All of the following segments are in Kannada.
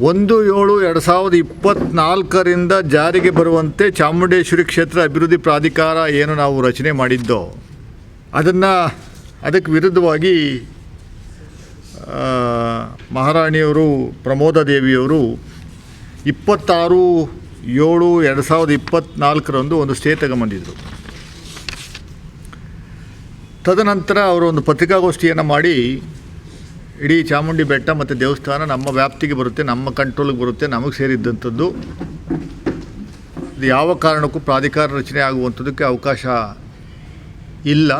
ಒಂದು ಏಳು ಎರಡು ಸಾವಿರದ ಇಪ್ಪತ್ತ್ನಾಲ್ಕರಿಂದ ಜಾರಿಗೆ ಬರುವಂತೆ ಚಾಮುಂಡೇಶ್ವರಿ ಕ್ಷೇತ್ರ ಅಭಿವೃದ್ಧಿ ಪ್ರಾಧಿಕಾರ ಏನು ನಾವು ರಚನೆ ಮಾಡಿದ್ದೋ ಅದನ್ನು ಅದಕ್ಕೆ ವಿರುದ್ಧವಾಗಿ ಮಹಾರಾಣಿಯವರು ಪ್ರಮೋದ ದೇವಿಯವರು ಇಪ್ಪತ್ತಾರು ಏಳು ಎರಡು ಸಾವಿರದ ಇಪ್ಪತ್ತ್ನಾಲ್ಕರಂದು ಒಂದು ಸ್ಟೇ ತಗೊಂಬಂದಿದ್ರು. ತದನಂತರ ಅವರು ಒಂದು ಪತ್ರಿಕಾಗೋಷ್ಠಿಯನ್ನು ಮಾಡಿ ಇಡೀ ಚಾಮುಂಡಿ ಬೆಟ್ಟ ಮತ್ತು ದೇವಸ್ಥಾನ ನಮ್ಮ ವ್ಯಾಪ್ತಿಗೆ ಬರುತ್ತೆ, ನಮ್ಮ ಕಂಟ್ರೋಲ್ಗೆ ಬರುತ್ತೆ, ನಮಗೆ ಸೇರಿದ್ದಂಥದ್ದು ಇದು ಯಾವ ಕಾರಣಕ್ಕೂ ಪ್ರಾಧಿಕಾರ ರಚನೆ ಆಗುವಂಥದ್ದಕ್ಕೆ ಅವಕಾಶ ಇಲ್ಲ.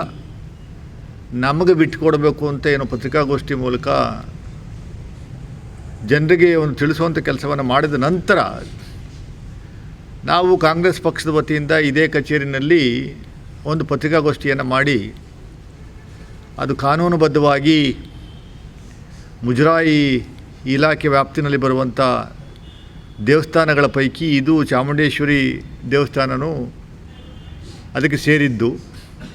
ನಮಗೆ ಬಿಟ್ಟುಕೊಡಬೇಕು ಅಂತ ಏನೋ ಪತ್ರಿಕಾಗೋಷ್ಠಿ ಮೂಲಕ ಜನರಿಗೆ ಒಂದು ತಿಳಿಸುವಂಥ ಕೆಲಸವನ್ನು ಮಾಡಿದ ನಂತರ ನಾವು ಕಾಂಗ್ರೆಸ್ ಪಕ್ಷದ ವತಿಯಿಂದ ಇದೇ ಕಚೇರಿನಲ್ಲಿ ಒಂದು ಪತ್ರಿಕಾಗೋಷ್ಠಿಯನ್ನು ಮಾಡಿ ಅದು ಕಾನೂನುಬದ್ಧವಾಗಿ ಮುಜರಾಯಿ ಇಲಾಖೆ ವ್ಯಾಪ್ತಿನಲ್ಲಿ ಬರುವಂಥ ದೇವಸ್ಥಾನಗಳ ಪೈಕಿ ಇದು ಚಾಮುಂಡೇಶ್ವರಿ ದೇವಸ್ಥಾನವೂ ಅದಕ್ಕೆ ಸೇರಿದ್ದು.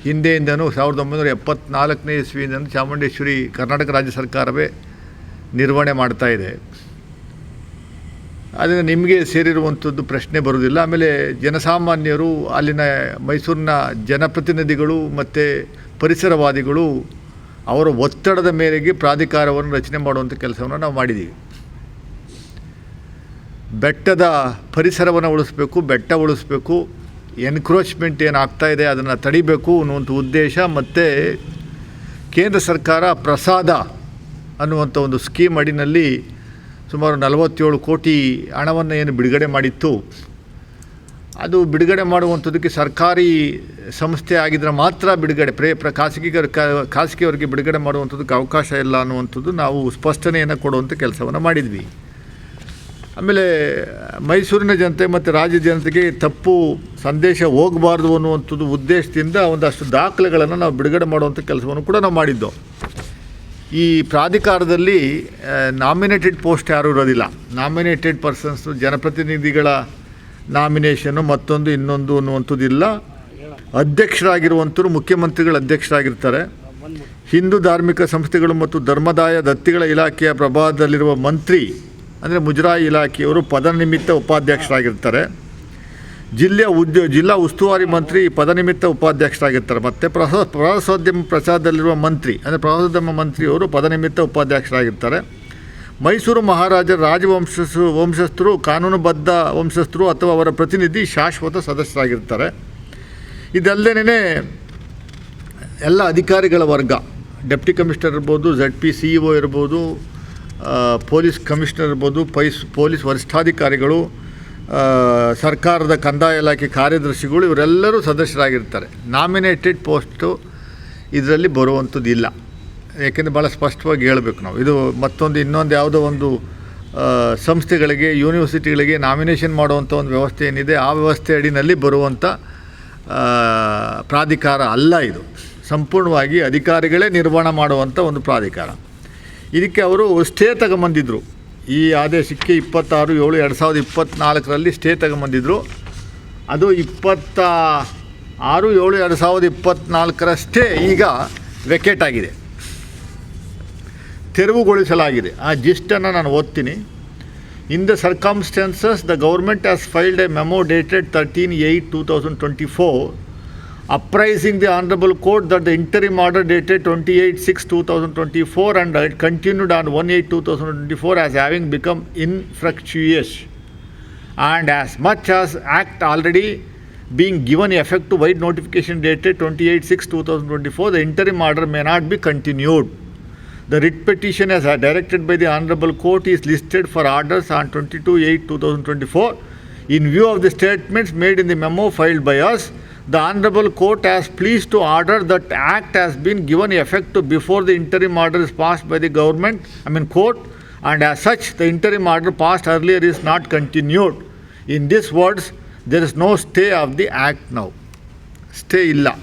ಹಿಂದೆಯಿಂದನೂ ಸಾವಿರದ ಒಂಬೈನೂರ ಎಪ್ಪತ್ನಾಲ್ಕನೇ ಇಸ್ವಿಯಿಂದ ಚಾಮುಂಡೇಶ್ವರಿ ಕರ್ನಾಟಕ ರಾಜ್ಯ ಸರ್ಕಾರವೇ ನಿರ್ವಹಣೆ ಮಾಡ್ತಾ ಇದೆ. ಆದರೆ ನಿಮಗೆ ಸೇರಿರುವಂಥದ್ದು ಪ್ರಶ್ನೆ ಬರುವುದಿಲ್ಲ. ಆಮೇಲೆ ಜನಸಾಮಾನ್ಯರು ಅಲ್ಲಿನ ಮೈಸೂರಿನ ಜನಪ್ರತಿನಿಧಿಗಳು ಮತ್ತು ಪರಿಸರವಾದಿಗಳು ಅವರ ಒತ್ತಡದ ಮೇರೆಗೆ ಪ್ರಾಧಿಕಾರವನ್ನು ರಚನೆ ಮಾಡುವಂಥ ಕೆಲಸವನ್ನು ನಾವು ಮಾಡಿದ್ದೀವಿ ಬೆಟ್ಟದ ಪರಿಸರವನ್ನು ಉಳಿಸ್ಬೇಕು, ಬೆಟ್ಟ ಉಳಿಸ್ಬೇಕು ಎನ್ಕ್ರೋಚ್ಮೆಂಟ್ ಏನು ಆಗ್ತಾ ಇದೆ ಅದನ್ನು ತಡಿಬೇಕು ಅನ್ನುವಂಥ ಉದ್ದೇಶ ಮತ್ತು ಕೇಂದ್ರ ಸರ್ಕಾರ ಪ್ರಸಾದ ಅನ್ನುವಂಥ ಒಂದು ಸ್ಕೀಮ್ ಅಡಿನಲ್ಲಿ ಸುಮಾರು ನಲವತ್ತೇಳು ಕೋಟಿ ಹಣವನ್ನು ಏನು ಬಿಡುಗಡೆ ಮಾಡಿತ್ತು. ಅದು ಬಿಡುಗಡೆ ಮಾಡುವಂಥದ್ದಕ್ಕೆ ಸರ್ಕಾರಿ ಸಂಸ್ಥೆ ಆಗಿದ್ರೆ ಮಾತ್ರ ಬಿಡುಗಡೆ. ಪ್ರೇ, ಪ್ರ ಖಾಸಗಿ ಖಾಸಗಿಯವರಿಗೆ ಬಿಡುಗಡೆ ಮಾಡುವಂಥದ್ದಕ್ಕೆ ಅವಕಾಶ ಇಲ್ಲ ಅನ್ನುವಂಥದ್ದು ನಾವು ಸ್ಪಷ್ಟನೆಯನ್ನು ಕೊಡುವಂಥ ಕೆಲಸವನ್ನು ಮಾಡಿದ್ವಿ. ಆಮೇಲೆ ಮೈಸೂರಿನ ಜನತೆ ಮತ್ತು ರಾಜ್ಯ ಜನತೆಗೆ ತಪ್ಪು ಸಂದೇಶ ಹೋಗಬಾರ್ದು ಅನ್ನುವಂಥದ್ದು ಉದ್ದೇಶದಿಂದ ಒಂದಷ್ಟು ದಾಖಲೆಗಳನ್ನು ನಾವು ಬಿಡುಗಡೆ ಮಾಡುವಂಥ ಕೆಲಸವನ್ನು ಕೂಡ ನಾವು ಮಾಡಿದ್ದೋ. ಈ ಪ್ರಾಧಿಕಾರದಲ್ಲಿ ನಾಮಿನೇಟೆಡ್ ಪೋಸ್ಟ್ ಯಾರೂ ಇರೋದಿಲ್ಲ. ನಾಮಿನೇಟೆಡ್ ಪರ್ಸನ್ಸು ಜನಪ್ರತಿನಿಧಿಗಳ ನಾಮಿನೇಷನ್ನು ಮತ್ತೊಂದು ಇನ್ನೊಂದು ಅನ್ನುವಂಥದ್ದು ಇಲ್ಲ. ಅಧ್ಯಕ್ಷರಾಗಿರುವಂಥವ್ರು ಮುಖ್ಯಮಂತ್ರಿಗಳ ಅಧ್ಯಕ್ಷರಾಗಿರ್ತಾರೆ. ಹಿಂದೂ ಧಾರ್ಮಿಕ ಸಂಸ್ಥೆಗಳು ಮತ್ತು ಧರ್ಮದಾಯ ದತ್ತಿಗಳ ಇಲಾಖೆಯ ಪ್ರಭಾವದಲ್ಲಿರುವ ಮಂತ್ರಿ, ಅಂದರೆ ಮುಜರಾಯಿ ಇಲಾಖೆಯವರು ಪದನಿಮಿತ್ತ ಉಪಾಧ್ಯಕ್ಷರಾಗಿರ್ತಾರೆ. ಜಿಲ್ಲೆಯ ಉದ್ಯೋ, ಜಿಲ್ಲಾ ಉಸ್ತುವಾರಿ ಮಂತ್ರಿ ಪದನಿಮಿತ್ತ ಉಪಾಧ್ಯಕ್ಷರಾಗಿರ್ತಾರೆ. ಮತ್ತು ಪ್ರಸ, ಪ್ರವಾಸೋದ್ಯಮ ಪ್ರಚಾರದಲ್ಲಿರುವ ಮಂತ್ರಿ, ಅಂದರೆ ಪ್ರವಾಸೋದ್ಯಮ ಮಂತ್ರಿಯವರು ಪದನಿಮಿತ್ತ ಉಪಾಧ್ಯಕ್ಷರಾಗಿರ್ತಾರೆ. ಮೈಸೂರು ಮಹಾರಾಜರ ರಾಜವಂಶ ವಂಶಸ್ಥರು, ಕಾನೂನುಬದ್ಧ ವಂಶಸ್ಥರು ಅಥವಾ ಅವರ ಪ್ರತಿನಿಧಿ ಶಾಶ್ವತ ಸದಸ್ಯರಾಗಿರ್ತಾರೆ. ಇದಲ್ಲದೇ ಎಲ್ಲ ಅಧಿಕಾರಿಗಳ ವರ್ಗ. ಡೆಪ್ಟಿ ಕಮಿಷನರ್ ಇರ್ಬೋದು Z P C E O ಇರ್ಬೋದು ಪೊಲೀಸ್ ಕಮಿಷನರ್ ಇರ್ಬೋದು, ಪೈಸ್, ಪೊಲೀಸ್ ವರಿಷ್ಠಾಧಿಕಾರಿಗಳು ಸರ್ಕಾರದ ಕಂದಾಯ ಇಲಾಖೆ ಕಾರ್ಯದರ್ಶಿಗಳು, ಇವರೆಲ್ಲರೂ ಸದಸ್ಯರಾಗಿರ್ತಾರೆ. ನಾಮಿನೇಟೆಡ್ ಪೋಸ್ಟು ಇದರಲ್ಲಿ ಬರುವಂಥದ್ದು ಇಲ್ಲ ಯಾಕೆಂದರೆ ಭಾಳ ಸ್ಪಷ್ಟವಾಗಿ ಹೇಳಬೇಕು ನಾವು. ಇದು ಮತ್ತೊಂದು ಇನ್ನೊಂದು ಯಾವುದೋ ಒಂದು ಸಂಸ್ಥೆಗಳಿಗೆ, ಯೂನಿವರ್ಸಿಟಿಗಳಿಗೆ ನಾಮಿನೇಷನ್ ಮಾಡುವಂಥ ಒಂದು ವ್ಯವಸ್ಥೆ ಏನಿದೆ, ಆ ವ್ಯವಸ್ಥೆ ಅಡಿನಲ್ಲಿ ಬರುವಂಥ ಪ್ರಾಧಿಕಾರ ಅಲ್ಲ ಇದು. ಸಂಪೂರ್ಣವಾಗಿ ಅಧಿಕಾರಿಗಳೇ ನಿರ್ವಹಣೆ ಮಾಡುವಂಥ ಒಂದು ಪ್ರಾಧಿಕಾರ. ಇದಕ್ಕೆ ಅವರು ಸ್ಟೇ ತಗೊಂಬಂದಿದ್ದರು ಈ ಆದೇಶಕ್ಕೆ ಇಪ್ಪತ್ತಾರು, ಏಳು, ಎರಡು ಸಾವಿರದ ಇಪ್ಪತ್ತ್ನಾಲ್ಕರಲ್ಲಿ ಸ್ಟೇ ತಗೊಂಬಂದಿದ್ದರು ಅದು ಇಪ್ಪತ್ತ ಆರು, ಏಳು, ಎರಡು ಸಾವಿರದ ಇಪ್ಪತ್ತ್ನಾಲ್ಕರ ಸ್ಟೇ ಈಗ ವೆಕೇಟ್ ಆಗಿದೆ. ತೆರವುಗೊಳಿಸಲಾಗಿದೆ. ಆ ಜಿಸ್ಟನ್ನು ನಾನು ಓದ್ತೀನಿ. In the circumstances the government has filed a memo dated thirteen eight two thousand twenty four apprising the honourable court that the interim order dated twenty eight six two thousand twenty four and it continued on one eight two thousand twenty four as having become infructuous and as much as act already being given effect vide notification dated twenty eight six two thousand twenty four the interim order may not be continued the writ petition as directed by the honorable court is listed for orders on 22 8 2024 in view of the statements made in the memo filed by us the honorable court has pleased to order that act has been given effect to before the interim order is passed by the government i mean court and as such the interim order passed earlier is not continued. In these words there is no stay of the act now. Stay illa